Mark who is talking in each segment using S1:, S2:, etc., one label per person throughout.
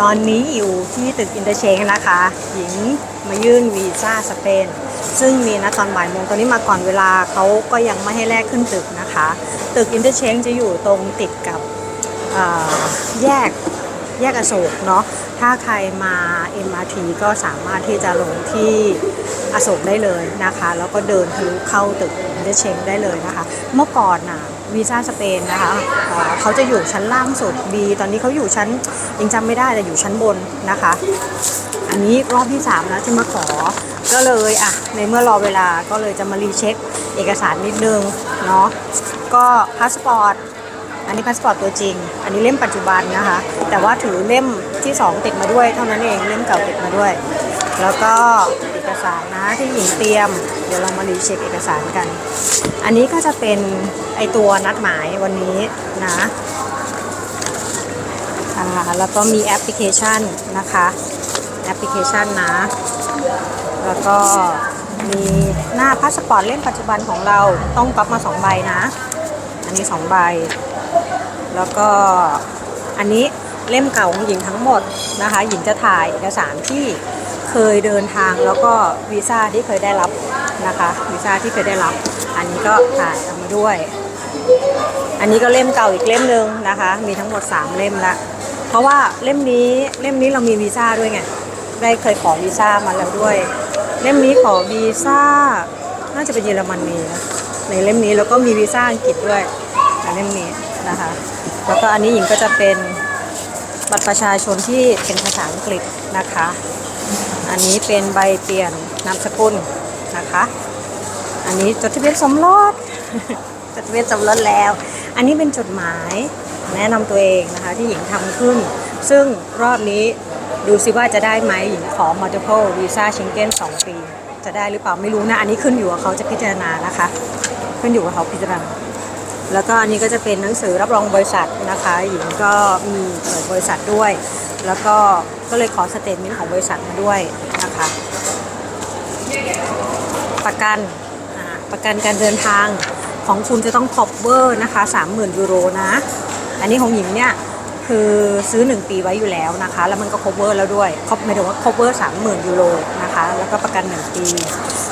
S1: ตอนนี้อยู่ที่ตึกอินเตอร์เชงนะคะ หญิงมายื่นวีซ่าสเปน ซึ่งมีนะตอนบ่ายโมงตอนนี้มาก่อนเวลาเขาก็ยังไม่ให้แลกขึ้นตึกนะคะ ตึกอินเตอร์เชงจะอยู่ตรงติดกับแยก แยกอโศกเนาะถ้าใครมา MRT ก็สามารถที่จะลงที่อโศกได้เลยนะคะ แล้วก็เดินทะลุเข้าตึกเตอร์เชงได้เลยนะคะ เมื่อก่อนน่ะวีซ่าสเปนนะคะเอ่อเขาจะอยู่ชั้นล่างสุด B ตอนนี้เขาอยู่ชั้นยังจำไม่ได้แต่อยู่ชั้นบนนะคะ อันนี้รอบที่ 3 แล้วที่มาขอ ก็เลยอะในเมื่อรอเวลาก็เลยจะมารีเช็คเอกสารนิดนึงเนาะก็พาสปอร์ต อันนี้พาสปอร์ตตัวจริง อันนี้เล่มปัจจุบันนะคะ แต่ว่าถือเล่มที่ 2 ติดมาด้วย เท่านั้นเอง เล่มเก่าติดมาด้วย แล้วก็เอกสารนะที่หญิงเตรียม เดี๋ยวเรามารีเช็คเอกสารกัน อันนี้ก็จะเป็นไอตัวนัดหมายวันนี้นะอ่าแล้วก็มีแอปพลิเคชันนะคะ แอปพลิเคชันนะ แล้วก็มีหน้าพาสปอร์ตเล่มปัจจุบันของเราต้องก๊อปมา2ใบนะ อันนี้2ใบ แล้วก็อันนี้เล่มเก่าของหญิงทั้งหมดนะคะ หญิงจะถ่ายเอกสารที่เคยเดินทางแล้วก็วีซ่าที่เคยได้รับนะคะวีซ่าที่เคยได้รับ อันนี้ก็ถ่ายเอามาด้วย อันนี้ก็เล่มเก่าอีกเล่มหนึ่งนะคะ มีทั้งหมด 3 เล่มละเพราะว่าเล่มนี้เล่มนี้เรามีวีซ่าด้วยไงได้เคยขอวีซ่ามาแล้วด้วย เล่มนี้ขอวีซ่าน่าจะเป็นเยอรมนีนะในเล่มนี้แล้วก็มีวีซ่าอังกฤษด้วยในเล่มนี้ นะคะ แล้วก็อันนี้หญิงก็จะเป็นบัตรประชาชนที่เป็นภาษาอังกฤษนะคะ อันนี้เป็นใบเปลี่ยนนามสกุลนะคะ อันนี้จดทะเบียนสมรสจดทะเบียนสมรสแล้ว อันนี้เป็นจดหมายแนะนำตัวเองนะคะที่หญิงทำขึ้น ซึ่งรอบนี้ดูซิว่าจะได้ไหมหญิงขอ multiple visa Schengen 2 ปี จะได้หรือเปล่าไม่รู้นะ อันนี้ขึ้นอยู่กับเขาจะพิจารณานะคะ ขึ้นอยู่กับเขาพิจารณา แล้วก็อันนี้ก็จะเป็นหนังสือรับรองบริษัทนะคะหญิงก็มีเปิดบริษัทด้วย แล้วก็ก็เลยขอสเตทเมนต์ของบริษัทมาด้วยนะคะ ประกันประกันการเดินทางของคุณจะต้อง cover นะคะ 30,000ยูโรนะ อันนี้ของหญิงเนี่ยคือซื้อ 1 ปีไว้อยู่แล้วนะคะ แล้วมันก็ cover แล้วด้วยครบหมายถึงว่า cover 30,000ยูโรนะคะ แล้วก็ประกัน 1 ปี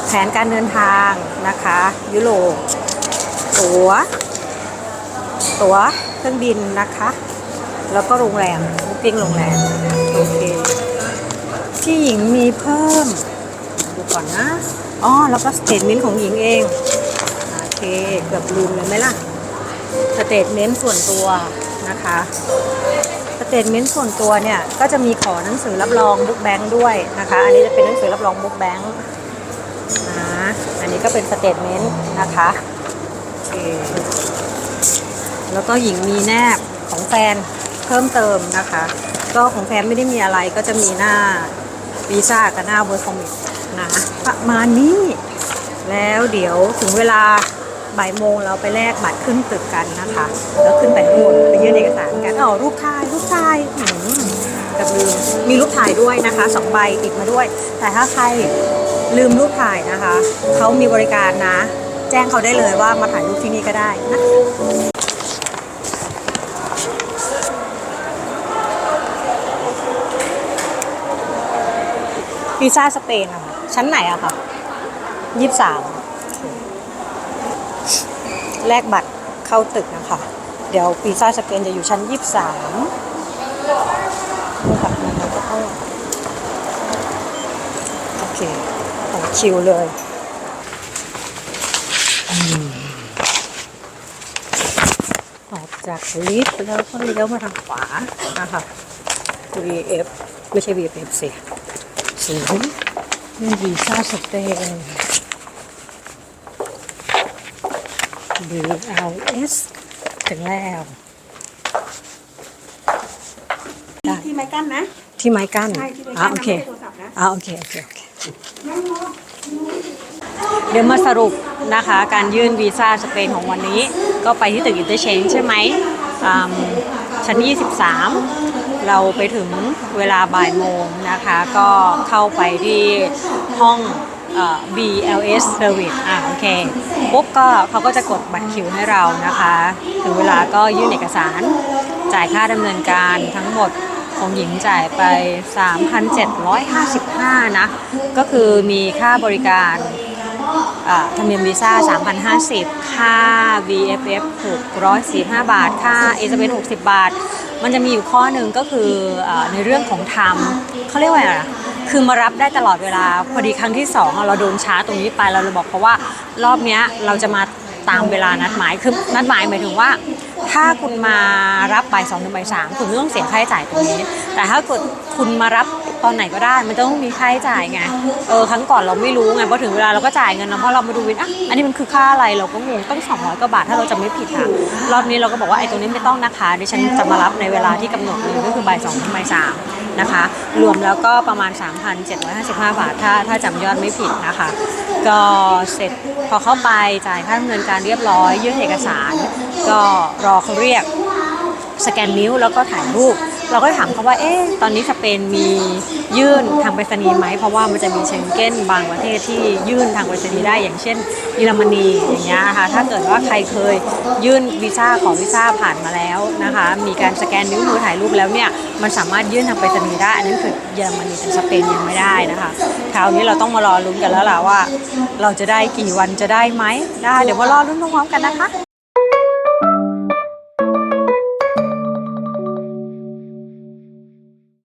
S1: แผนการเดินทางนะคะยุโรปตั๋ว ตั๋วเครื่องบินนะคะ แล้วก็โรงแรมบุ๊กิ้งโรงแรม โอเค ที่หญิงมีเพิ่ม ดูก่อนนะ อ๋อ แล้วก็สเตทเมนต์ของหญิงเอง โอเค เกือบลืมเลยไหมล่ะ สเตทเมนต์ส่วนตัวนะคะสเตทเมนต์ส่วนตัวเนี่ยก็จะมีขอหนังสือรับรองบุ๊กแบงค์ด้วยนะคะ อันนี้จะเป็นหนังสือรับรองบุ๊กแบงค์นะอันนี้ก็เป็นสเตทเมนต์นะคะโอเค แล้วก็หญิงมีแนบของแฟนเพิ่มเติมนะคะ ก็ของแฟนไม่ได้มีอะไรก็จะมีหน้าวีซ่ากับหน้าเวิร์คคอมินะประมาณนี้ แล้วเดี๋ยวถึงเวลาบ่ายโมงเราไปแลกบัตรขึ้นตึกกันนะคะ แล้วขึ้นไปข้างบนไปยื่นเอกสารกันอ๋อรูปถ่ายรูปถ่ายอืมกับลืมมีรูปถ่ายด้วยนะคะสองใบติดมาด้วย แต่ถ้าใครลืมรูปถ่ายนะคะเขามีบริการนะ แจ้งเขาได้เลยว่ามาถ่ายรูปที่นี่ก็ได้นะ วีซ่าสเปนอะค่ะชั้นไหนอะคะยี่สิบสามแลกบัตรเข้าตึกนะคะ เดี๋ยววีซ่าสเปนจะอยู่ชั้นยี่สิบสามบัตรมันก็ต้องโอเคต่อคิวเลยอออกจากลิฟต์แล้วก็เลี้ยวมาทางขวานะคะ VF ไม่ใช่ VF สิ ศูนย์เรื่องวีซ่าสเปน BLS ถึงแล้ว
S2: ที่ไม้กั้นนะ
S1: ที่ไม้กั้น
S2: ใช่ที่ไม้
S1: อ่า
S2: กั้น
S1: โอเค
S2: นะไม่ใช่โทรศัพท์นะ
S1: อ่าโอเคโอเคโอเคเดี๋ยวมาสรุปนะคะ การยื่นวีซ่าสเปนของวันนี้ ก็ไปที่ตึกอินเตอร์เชนใช่ไหมอืมชั้น 23 เราไปถึงเวลาบ่ายโมงนะคะ ก็เข้าไปที่ห้องอ BLS Service อ่าโอเคปุ๊บก็เขาก็จะกดบัตรคิวให้เรานะคะ ถึงเวลาก็ยื่นเอกสาร จ่ายค่าดำเนินการทั้งหมดของหญิงจ่ายไป 3,755 นะ ก็คือมีค่าบริการ ธรรมเนียมวีซ่า 3,050 ค่า VFF 645 บาท ค่าเอเจน60 บาท มันจะมีอยู่ข้อหนึ่งก็คืออในเรื่องของทม์เขาเรียกว่าอะไรคือมารับได้ตลอดเวลา พอดีครั้งที่สองเราโดนช้าตรงนี้ไปเราเลยบอกเพราะว่ารอบนี้เราจะมาตามเวลานัดหมาย คือนัดหมายหมายถึงว่า ถ้าคุณมารับบ่ายสองถึงบ่ายสามคุณไม่ต้องเสียค่าใช้จ่ายตรงนี้ แต่ถ้าเกิดคุณมารับตอนไหนก็ได้มันต้องมีค่าใช้จ่ายไงเออครั้งก่อนเราไม่รู้ไงพอถึงเวลาเราก็จ่ายเงินแล้วเพราะเรามาดูวินอะอันนี้มันคือค่าอะไรเราก็งงตั้ง200กว่าบาทถ้าเราจะไม่ผิดค่ะรอบนี้เราก็บอกว่าไอ้ตรงนี้ไม่ต้องนะคะดิฉันจะมารับในเวลาที่กำหนดเลยก็คือบ่ายสองถึงบ่ายสามนะคะรวมแล้วก็ประมาณ 3,755 บาทถ้าถ้าจำยอดไม่ผิดนะคะ ก็เสร็จ พอเข้าไปจ่ายค่าเนินการเรียบร้อย ยื่นเอกสาร ก็รอเขาเรียกสแกนนิ้วแล้วก็ถ่ายรูป เราก็ถามเขาว่า เอ๊ะ ตอนนี้สเปนมียื่นทางไปรษณีย์ไหม เพราะว่ามันจะมีเชงเก้นบางประเทศที่ยื่นทางไปรษณีย์ได้ อย่างเช่นเยอรมนีอย่างเงี้ยนะคะถ้าเกิดว่าใครเคยยื่นวีซ่าขอวีซ่าผ่านมาแล้วนะคะ มีการสแกนนิ้วมือถ่ายรูปแล้วเนี่ย มันสามารถยื่นทางไปรษณีย์ได้ อันนั้นคือเยอรมนีกับสเปนยังไม่ได้นะคะ คราวนี้เราต้องมารอลุ้นกันแล้วล่ะว่า เราจะได้กี่วันจะได้ไหมได้เดี๋ยวมารอลุ้นพร้อมๆกันนะคะ